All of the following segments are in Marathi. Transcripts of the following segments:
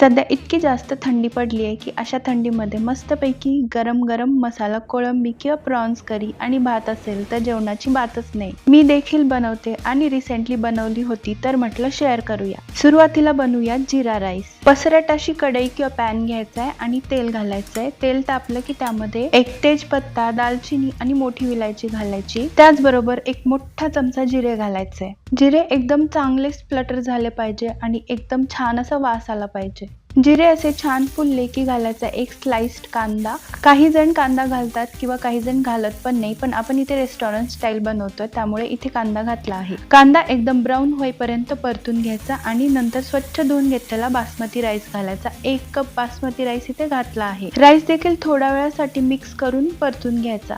सध्या इतकी जास्त थंडी पडली आहे की अशा थंडीमध्ये मस्तपैकी गरम गरम मसाला कोळंबी किंवा प्रॉन्स करी आणि भात असेल तर जेवणाची बातच नाही. मी देखील बनवते आणि रिसेंटली बनवली होती तर म्हटलं शेअर करूया. सुरुवातीला बनवूया जिरा राईस. पसरट अशी कढई किंवा पॅन घ्यायचा आहे आणि तेल घालायचं आहे. तेल तापलं की त्यामध्ये एक तेजपत्ता दालचिनी आणि मोठी विलायची घालायची. त्याचबरोबर एक मोठा चमचा जिरे घालायचे. जिरे एकदम चांगले स्प्लटर झाले पाहिजे आणि एकदम छान असा वास आला पाहिजे. जिरे असे छान फुलले की घालायचा एक स्लाइस्ड कांदा. काही जण कांदा घालतात किंवा काही जण घालत पण नाही पण आपण इथे रेस्टॉरंट स्टाईल बनवतोय त्यामुळे इथे कांदा घातला आहे. कांदा एकदम ब्राऊन होईपर्यंत परतून घ्यायचा आणि नंतर स्वच्छ धुवून घेतलेला बासमती राईस घालायचा. एक कप बासमती राईस इथे घातला आहे. राईस देखील थोड्या वेळासाठी मिक्स करून परतून घ्यायचा.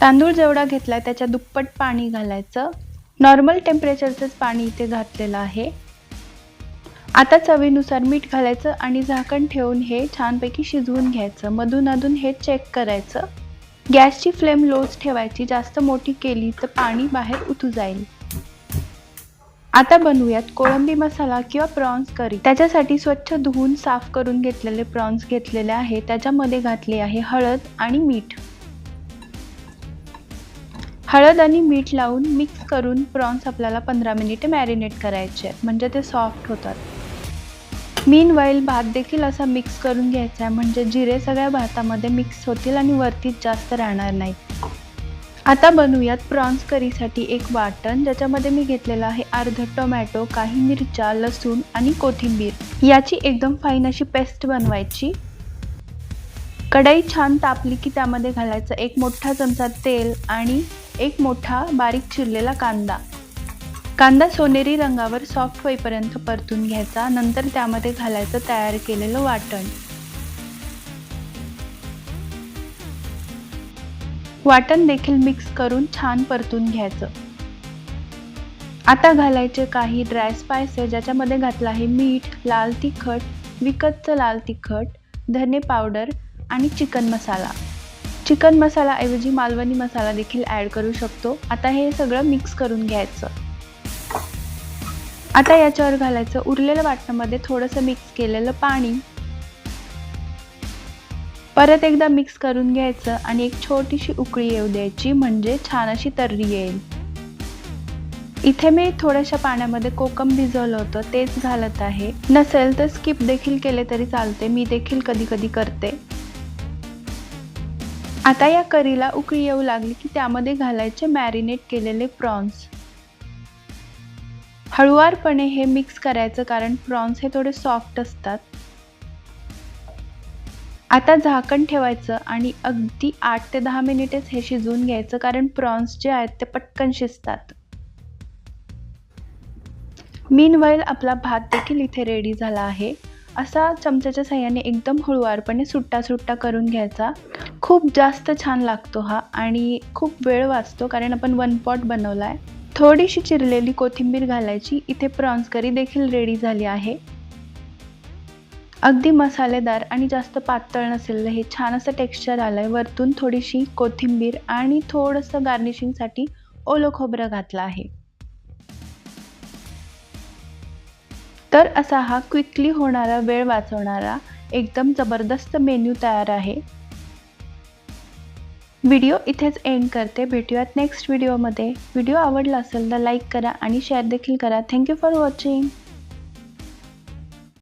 तांदूळ जेवढा घेतलाय त्याच्या दुप्पट पाणी घालायचं. नॉर्मल टेम्परेचरचंच पाणी इथे घातलेलं आहे. आता चवीनुसार मीठ घालायचं आणि झाकण ठेवून हे छानपैकी शिजवून घ्यायचं. मधून अधून हे चेक करायचं. गॅसची फ्लेम लोच ठेवायची. जास्त मोठी केली तर पाणी बाहेर उतू जाईल. आता बनवूयात कोळंबी मसाला किंवा प्रॉन्स करी त्याच्यासाठी स्वच्छ धुवून साफ करून घेतलेले प्रॉन्स घेतलेले आहे. त्याच्यामध्ये घातले आहे हळद आणि मीठ. हळद आणि मीठ लावून मिक्स करून प्रॉन्स आपल्याला पंधरा मिनिटे मॅरिनेट करायचे आहेत. म्हणजे ते सॉफ्ट होतात. मीन वाईल भात देखील असा मिक्स करून घ्यायचा आहे. म्हणजे जिरे सगळ्या भातामध्ये मिक्स होतील आणि वरतीच जास्त राहणार नाहीत आता बनवूयात प्रॉन्स करीसाठी एक वाटण. ज्याच्यामध्ये मी घेतलेलं आहे अर्ध टोमॅटो काही मिरच्या लसूण आणि कोथिंबीर. याची एकदम फाईन अशी पेस्ट बनवायची. कढई छान तापली की त्यामध्ये घालायचं एक मोठा चमचा तेल आणि एक मोठा बारीक चिरलेला कांदा. कांदा सोनेरी रंगावर सॉफ्ट होईपर्यंत परतून घ्यायचा नंतर त्यामध्ये घालायचं तयार केलेलं वाटण. वाटण देखील मिक्स करून छान परतून घ्यायचं. आता घालायचे काही ड्राय स्पायसेस ज्याच्यामध्ये घातलं आहे मीठ लाल तिखट विकतचं लाल तिखट धने पावडर आणि चिकन मसाला. चिकन मसालाऐवजी मालवणी मसाला देखील ॲड करू शकतो. आता हे सगळं मिक्स करून घ्यायचं. आता याच्यावर घालायचं. उरलेलं वाटणामध्ये थोडंसं मिक्स केलेलं पाणी. परत एकदा मिक्स करून घ्यायचं आणि एक छोटीशी उकळी येऊ द्यायची म्हणजे छान अशी तर्री येईल. इथे मी थोड्याशा पाण्यामध्ये कोकम भिजवलं होतं तेच घालत आहे. नसेल तर स्किप देखील केले तरी चालते मी देखील कधी कधी करते. आता या करीला उकळी येऊ लागली की त्यामध्ये घालायचे मॅरिनेट केलेले प्रॉन्स हळुवारपणे हे मिक्स करायचं कारण प्रॉन्स हे थोडे सॉफ्ट असतात. आता झाकण ठेवायचं आणि अगदी आठ ते दहा मिनिटेच हे शिजवून घ्यायचं कारण प्रॉन्स जे आहेत ते पटकन शिजतात. मीन आपला भात देखील इथे रेडी झाला आहे. असा चमच्याच्या सहाय्याने एकदम हळुवारपणे सुट्टा सुट्टा करून घ्यायचा. खूप जास्त छान लागतो हा आणि खूप वेळ वाचतो कारण आपण वन पॉट बनवला आहे थोडीशी चिरलेली कोथिंबीर घालायची. इथे प्रॉन्स करी देखील रेडी झाली आहे. अगदी मसालेदार आणि जास्त पातळ नसेल हे छान असं टेक्स्चर आलं आहे वरतून थोडीशी कोथिंबीर आणि थोडंसं गार्निशिंगसाठी ओलं खोबरं घातलं आहे. तर असा हा क्विकली होणारा वेळ वाचवणारा एकदम जबरदस्त मेन्यू तयार आहे. व्हिडिओ इथेच एंड करते. भेटूयात नेक्स्ट व्हिडिओमध्ये व्हिडिओ आवडला असेल तर लाईक करा आणि शेअर देखील करा. Thank you for watching